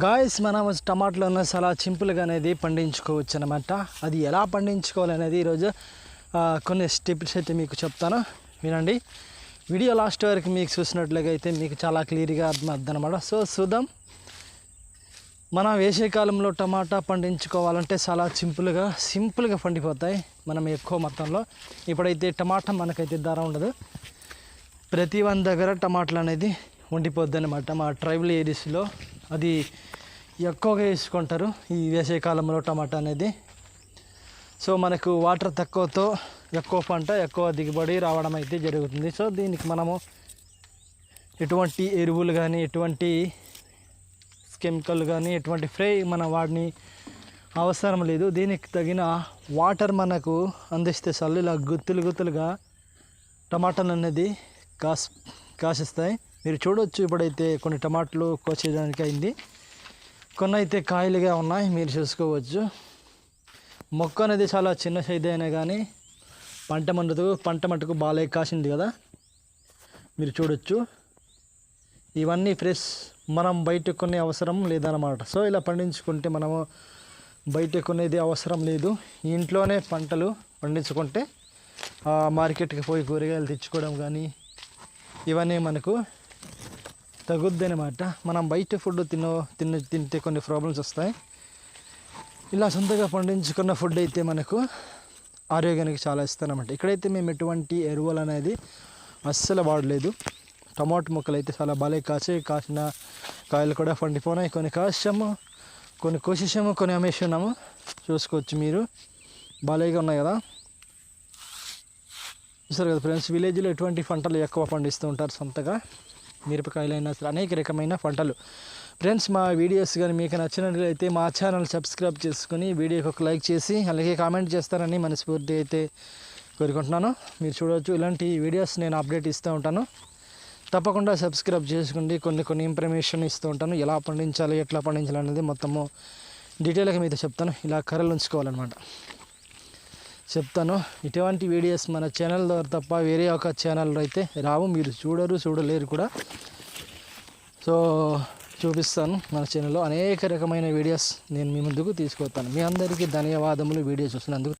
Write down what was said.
Guys మనం టమాటాలను చాలా సింపుల్గా అనేది పండించుకోవచ్చు అనమాట అది ఎలా పండించుకోవాలనేది ఈరోజు కొన్ని స్టెప్స్ అయితే మీకు చెప్తాను. వినండి. వీడియో లాస్ట్ వరకు మీకు చూసినట్లుగా అయితే మీకు చాలా క్లియర్గా అర్థమవుతుంది అనమాట సో చూద్దాం. మనం వేసవికాలంలో టమాటా పండించుకోవాలంటే చాలా సింపుల్గా సింపుల్గా పండిపోతాయి మనం ఎక్కువ మొత్తంలో. ఇప్పుడైతే టమాటా మనకైతే ధర ఉండదు. ప్రతి వన్ దగ్గర టమాటాలు అనేది ఉండిపోద్ది అనమాట మా ట్రైబల్ ఏరియాస్లో. అది ఎక్కువగా వేసుకుంటారు. ఈ వేసవికాలంలో టమాటా అనేది. సో మనకు వాటర్ తక్కువతో ఎక్కువ పంట ఎక్కువ దిగుబడి రావడం అయితే జరుగుతుంది. సో దీనికి మనము ఎటువంటి ఎరువులు కానీ ఎటువంటి కెమికల్ కానీ ఎటువంటి ఫ్రై మన వాడిని అవసరం లేదు. దీనికి తగిన వాటర్ మనకు అందిస్తే చాలు. ఇలా గుత్తులు గుత్తులుగా టమాటాలు అనేది కాస్ కాసిస్తాయి. మీరు చూడవచ్చు ఇప్పుడైతే కొన్ని టమాటాలు కోసేదానికి అయింది. కొన్ని అయితే కాయలుగా ఉన్నాయి మీరు చూసుకోవచ్చు. మొక్క అనేది చాలా చిన్న సైజ్ అయినా కానీ పంట మండుతూ పంట మట్టుకు బాగా కాసింది కదా. మీరు చూడొచ్చు. ఇవన్నీ ఫ్రెష్ మనం బయట కొనే అవసరం లేదన్నమాట. సో ఇలా పండించుకుంటే మనము బయట కొనేది అవసరం లేదు. ఇంట్లోనే పంటలు పండించుకుంటే మార్కెట్కి పోయి కూరగాయలు తెచ్చుకోవడం కానీ ఇవన్నీ మనకు తగ్గుద్ది అనమాట మనం బయట ఫుడ్ తిన్న తిన్న తింటే కొన్ని ప్రాబ్లమ్స్ వస్తాయి. ఇలా సొంతగా పండించుకున్న ఫుడ్ అయితే మనకు ఆరోగ్యానికి చాలా ఇస్తానమాట ఇక్కడైతే మేము ఎటువంటి ఎరువులు అనేది అస్సలు వాడలేదు. టమాటో మొక్కలు అయితే చాలా బాగా కాసే కాసిన కాయలు కూడా పండిపోయినాయి కొన్ని కాసాము కొన్ని కోసేసాము కొన్ని అమ్మేసున్నాము. చూసుకోవచ్చు మీరు. బాగా ఉన్నాయి కదా. చూసారు కదా ఫ్రెండ్స్ విలేజ్లో ఎటువంటి పంటలు ఎక్కువ పండిస్తూ ఉంటారు సొంతగా. మిరపకాయలైనా సరే అనేక రకమైన పంటలు. ఫ్రెండ్స్ మా వీడియోస్ కానీ మీకు నచ్చినట్లయితే మా ఛానల్ సబ్స్క్రైబ్ చేసుకుని వీడియోకి ఒక లైక్ చేసి అలాగే కామెంట్ చేస్తారని మనస్ఫూర్తి అయితే కోరుకుంటున్నాను. మీరు చూడవచ్చు ఇలాంటి వీడియోస్ నేను అప్డేట్ ఇస్తూ ఉంటాను. తప్పకుండా సబ్స్క్రైబ్ చేసుకోండి. కొన్ని కొన్ని ఇన్ఫర్మేషన్ ఇస్తూ ఉంటాను. ఎలా పండించాలి ఎట్లా పండించాలి అనేది మొత్తము డీటెయిల్గా మీతో చెప్తాను. ఇలా కర్రలు ఉంచుకోవాలన్నమాట. చెప్తాను. ఇటువంటి వీడియోస్ మన ఛానల్ ద్వారా తప్ప వేరే ఒక ఛానల్లో అయితే రావు. మీరు చూడరు చూడలేరు కూడా. సో చూపిస్తాను మన ఛానల్లో అనేక రకమైన వీడియోస్ నేను మీ ముందుకు తీసుకొస్తాను మీ అందరికీ ధన్యవాదములు వీడియో చూసినందుకు.